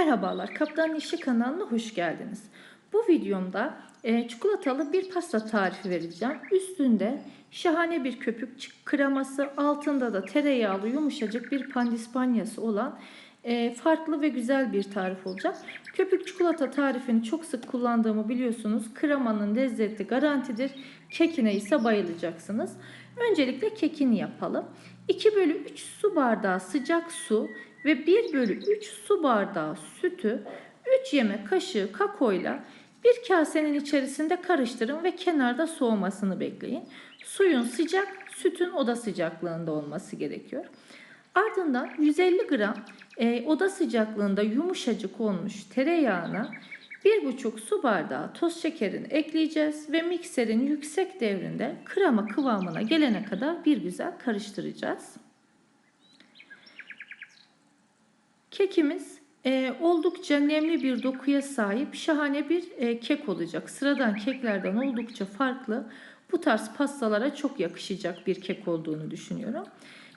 Merhabalar, Kaptanın İşi kanalına hoş geldiniz. Bu videomda e, çikolatalı bir pasta tarifi vereceğim. Üstünde şahane bir köpük kreması, altında da tereyağlı yumuşacık bir pandispanyası olan e, farklı ve güzel bir tarif olacak. Köpük çikolata tarifini çok sık kullandığımı biliyorsunuz. Kremanın lezzeti garantidir. Kekine ise bayılacaksınız. Öncelikle kekini yapalım. 2 bölü 3 su bardağı sıcak su ve 1 bölü 3 su bardağı sütü 3 yemek kaşığı kakaoyla bir kasenin içerisinde karıştırın ve kenarda soğumasını bekleyin. Suyun sıcak, sütün oda sıcaklığında olması gerekiyor. Ardından 150 gram e, oda sıcaklığında yumuşacık olmuş tereyağına 1,5 su bardağı toz şekerini ekleyeceğiz ve mikserin yüksek devrinde krema kıvamına gelene kadar bir güzel karıştıracağız. Kekimiz e, oldukça nemli bir dokuya sahip şahane bir e, kek olacak. Sıradan keklerden oldukça farklı. Bu tarz pastalara çok yakışacak bir kek olduğunu düşünüyorum.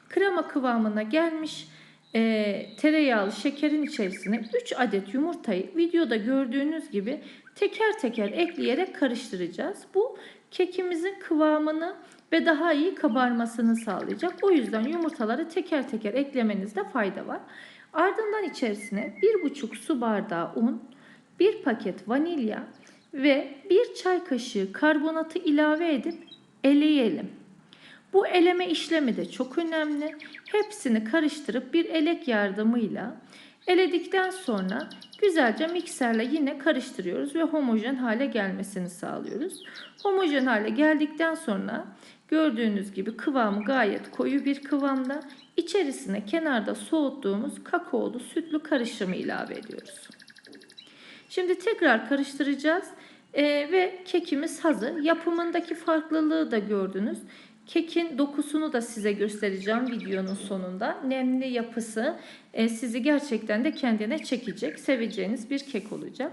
Krema kıvamına gelmiş e, tereyağlı şekerin içerisine 3 adet yumurtayı videoda gördüğünüz gibi teker teker ekleyerek karıştıracağız. Bu kekimizin kıvamını ve daha iyi kabarmasını sağlayacak. O yüzden yumurtaları teker teker eklemenizde fayda var. Ardından içerisine 1,5 su bardağı un, 1 paket vanilya ve 1 çay kaşığı karbonatı ilave edip eleyelim. Bu eleme işlemi de çok önemli. Hepsini karıştırıp bir elek yardımıyla eledikten sonra güzelce mikserle yine karıştırıyoruz ve homojen hale gelmesini sağlıyoruz. Homojen hale geldikten sonra gördüğünüz gibi kıvamı gayet koyu bir kıvamda. İçerisine kenarda soğuttuğumuz kakaolu sütlü karışımı ilave ediyoruz. Şimdi tekrar karıştıracağız Ee, ve kekimiz hazır. Yapımındaki farklılığı da gördünüz. Kekin dokusunu da size göstereceğim videonun sonunda. Nemli yapısı e, sizi gerçekten de kendine çekecek, seveceğiniz bir kek olacak.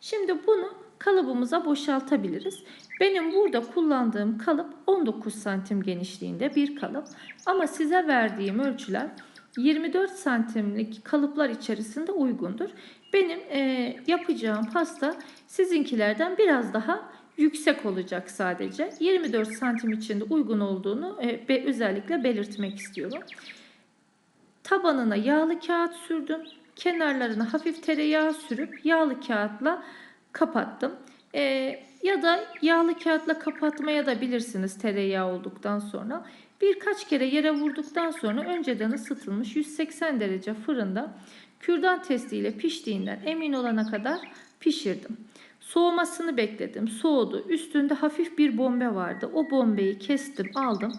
Şimdi bunu kalıbımıza boşaltabiliriz. Benim burada kullandığım kalıp 19 santim genişliğinde bir kalıp. Ama size verdiğim ölçüler 24 santimlik kalıplar içerisinde uygundur. Benim e, yapacağım pasta sizinkilerden biraz daha yüksek olacak sadece. 24 santim içinde uygun olduğunu e, özellikle belirtmek istiyorum. Tabanına yağlı kağıt sürdüm. Kenarlarına hafif tereyağı sürüp yağlı kağıtla kapattım. E, ya da yağlı kağıtla kapatmaya da bilirsiniz tereyağı olduktan sonra. Birkaç kere yere vurduktan sonra önceden ısıtılmış 180 derece fırında kürdan testiyle piştiğinden emin olana kadar pişirdim. Soğumasını bekledim. Soğudu. Üstünde hafif bir bombe vardı. O bombeyi kestim, aldım.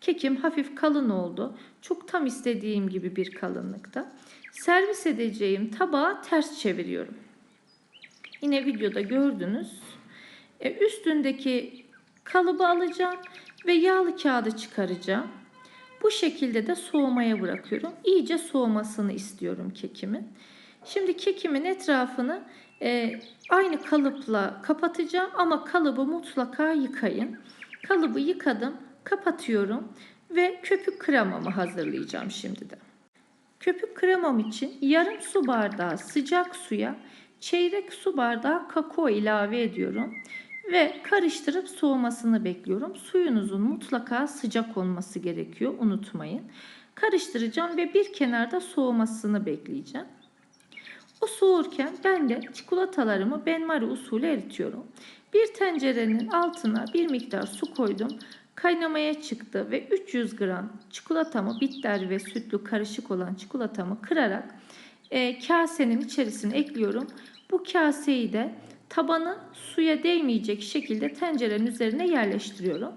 Kekim hafif kalın oldu. Çok tam istediğim gibi bir kalınlıkta. Servis edeceğim tabağı ters çeviriyorum. Yine videoda gördünüz. E, üstündeki kalıbı alacağım ve yağlı kağıdı çıkaracağım. Bu şekilde de soğumaya bırakıyorum. İyice soğumasını istiyorum kekimin. Şimdi kekimin etrafını e, aynı kalıpla kapatacağım ama kalıbı mutlaka yıkayın. Kalıbı yıkadım, kapatıyorum ve köpük kremamı hazırlayacağım şimdi de. Köpük kremam için yarım su bardağı sıcak suya çeyrek su bardağı kakao ilave ediyorum ve karıştırıp soğumasını bekliyorum. Suyunuzun mutlaka sıcak olması gerekiyor, unutmayın. Karıştıracağım ve bir kenarda soğumasını bekleyeceğim. O soğurken ben de çikolatalarımı benmari usulü eritiyorum. Bir tencerenin altına bir miktar su koydum. Kaynamaya çıktı ve 300 gram çikolatamı bitter ve sütlü karışık olan çikolatamı kırarak e, kasenin içerisine ekliyorum. Bu kaseyi de tabanı suya değmeyecek şekilde tencerenin üzerine yerleştiriyorum.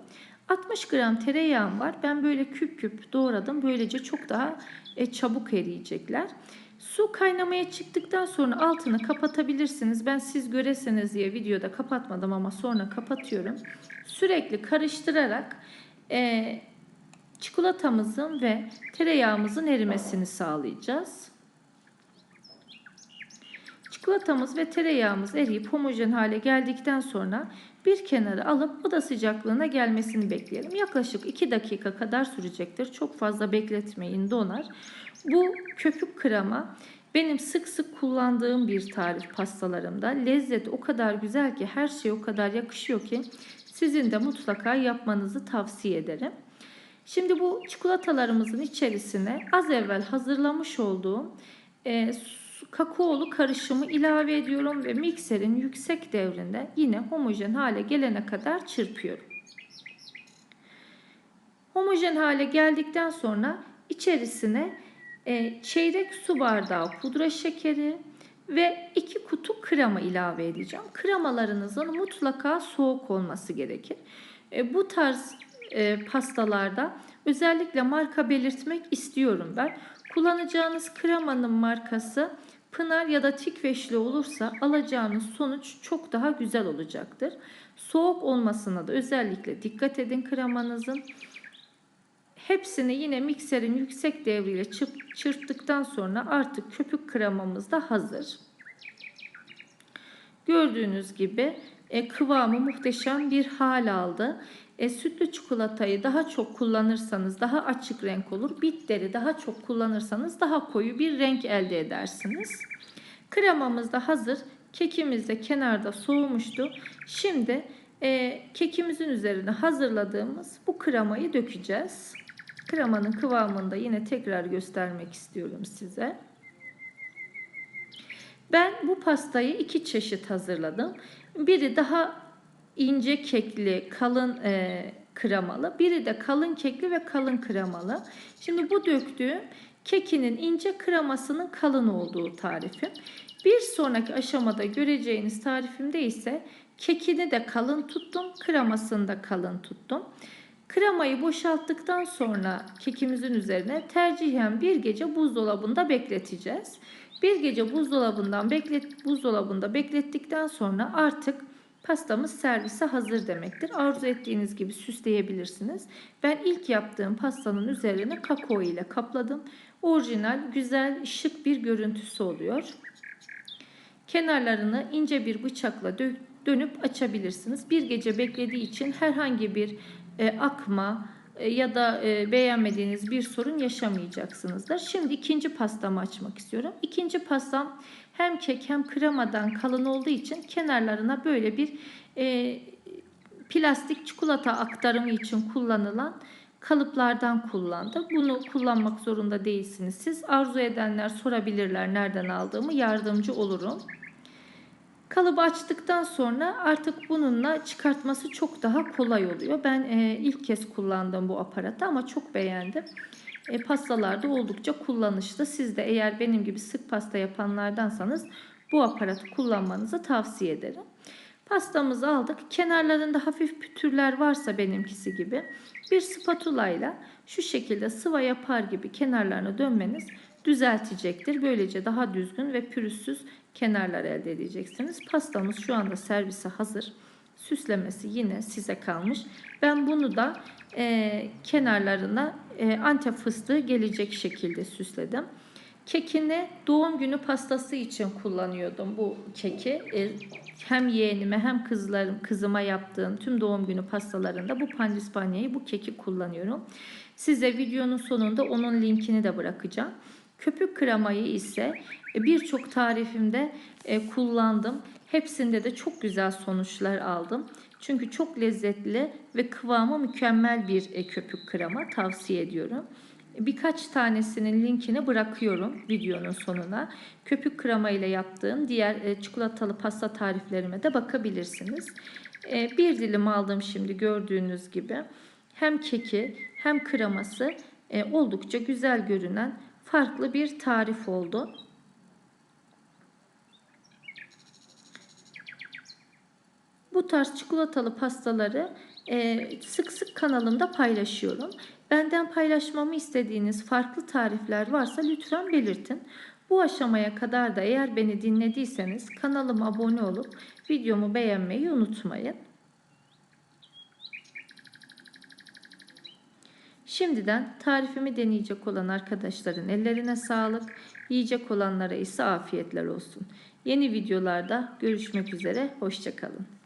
60 gram tereyağım var. Ben böyle küp küp doğradım. Böylece çok daha e, çabuk eriyecekler. Su kaynamaya çıktıktan sonra altını kapatabilirsiniz. Ben siz göreseniz diye videoda kapatmadım ama sonra kapatıyorum. Sürekli karıştırarak e, çikolatamızın ve tereyağımızın erimesini sağlayacağız. Çikolatamız ve tereyağımız eriyip homojen hale geldikten sonra bir kenara alıp oda sıcaklığına gelmesini bekleyelim. Yaklaşık 2 dakika kadar sürecektir. Çok fazla bekletmeyin donar. Bu köpük krema Benim sık sık kullandığım bir tarif pastalarımda. Lezzet o kadar güzel ki her şey o kadar yakışıyor ki sizin de mutlaka yapmanızı tavsiye ederim. Şimdi bu çikolatalarımızın içerisine az evvel hazırlamış olduğum e, kakaolu karışımı ilave ediyorum ve mikserin yüksek devrinde yine homojen hale gelene kadar çırpıyorum. Homojen hale geldikten sonra içerisine e, çeyrek su bardağı pudra şekeri ve iki kutu krema ilave edeceğim. Kremalarınızın mutlaka soğuk olması gerekir. E, bu tarz e, pastalarda özellikle marka belirtmek istiyorum ben. Kullanacağınız kremanın markası Pınar ya da Tikveşli olursa alacağınız sonuç çok daha güzel olacaktır. Soğuk olmasına da özellikle dikkat edin kremanızın. Hepsini yine mikserin yüksek devriyle çırp- çırptıktan sonra artık köpük kremamız da hazır. Gördüğünüz gibi e, kıvamı muhteşem bir hal aldı. E, sütlü çikolatayı daha çok kullanırsanız daha açık renk olur. Bitteri daha çok kullanırsanız daha koyu bir renk elde edersiniz. Kremamız da hazır. Kekimiz de kenarda soğumuştu. Şimdi e, kekimizin üzerine hazırladığımız bu kremayı dökeceğiz. Kremanın kıvamını da yine tekrar göstermek istiyorum size. Ben bu pastayı iki çeşit hazırladım. Biri daha ince kekli, kalın e, kremalı. Biri de kalın kekli ve kalın kremalı. Şimdi bu döktüğüm kekinin ince kremasının kalın olduğu tarifim. Bir sonraki aşamada göreceğiniz tarifimde ise kekini de kalın tuttum, kremasını da kalın tuttum. Kremayı boşalttıktan sonra kekimizin üzerine tercihen bir gece buzdolabında bekleteceğiz. Bir gece buzdolabından beklet buzdolabında beklettikten sonra artık pastamız servise hazır demektir. Arzu ettiğiniz gibi süsleyebilirsiniz. Ben ilk yaptığım pastanın üzerine kakao ile kapladım. Orijinal, güzel, şık bir görüntüsü oluyor. Kenarlarını ince bir bıçakla dö- dönüp açabilirsiniz. Bir gece beklediği için herhangi bir e, akma ya da e, beğenmediğiniz bir sorun yaşamayacaksınızdır. Şimdi ikinci pastamı açmak istiyorum. İkinci pastam hem kek hem kremadan kalın olduğu için kenarlarına böyle bir e, plastik çikolata aktarımı için kullanılan kalıplardan kullandım. Bunu kullanmak zorunda değilsiniz. Siz arzu edenler sorabilirler nereden aldığımı yardımcı olurum. Kalıbı açtıktan sonra artık bununla çıkartması çok daha kolay oluyor. Ben e, ilk kez kullandım bu aparatı ama çok beğendim. E, pastalarda oldukça kullanışlı. Siz de eğer benim gibi sık pasta yapanlardansanız bu aparatı kullanmanızı tavsiye ederim. Pastamızı aldık. Kenarlarında hafif pütürler varsa benimkisi gibi bir spatula ile şu şekilde sıva yapar gibi kenarlarını dönmeniz düzeltecektir. Böylece daha düzgün ve pürüzsüz kenarlar elde edeceksiniz. Pastamız şu anda servise hazır. Süslemesi yine size kalmış. Ben bunu da e, kenarlarına e, antep fıstığı gelecek şekilde süsledim. Kekini doğum günü pastası için kullanıyordum bu keki. E, hem yeğenime hem kızlarım kızıma yaptığım tüm doğum günü pastalarında bu pandispanyayı bu keki kullanıyorum. Size videonun sonunda onun linkini de bırakacağım. Köpük kremayı ise e, birçok tarifimde e, kullandım. Hepsinde de çok güzel sonuçlar aldım. Çünkü çok lezzetli ve kıvamı mükemmel bir e, köpük krema tavsiye ediyorum. Birkaç tanesinin linkini bırakıyorum videonun sonuna. Köpük krema ile yaptığım diğer çikolatalı pasta tariflerime de bakabilirsiniz. Bir dilim aldım şimdi gördüğünüz gibi. Hem keki hem kreması oldukça güzel görünen farklı bir tarif oldu. Bu tarz çikolatalı pastaları e, sık sık kanalımda paylaşıyorum. Benden paylaşmamı istediğiniz farklı tarifler varsa lütfen belirtin. Bu aşamaya kadar da eğer beni dinlediyseniz kanalıma abone olup videomu beğenmeyi unutmayın. Şimdiden tarifimi deneyecek olan arkadaşların ellerine sağlık, yiyecek olanlara ise afiyetler olsun. Yeni videolarda görüşmek üzere, hoşçakalın.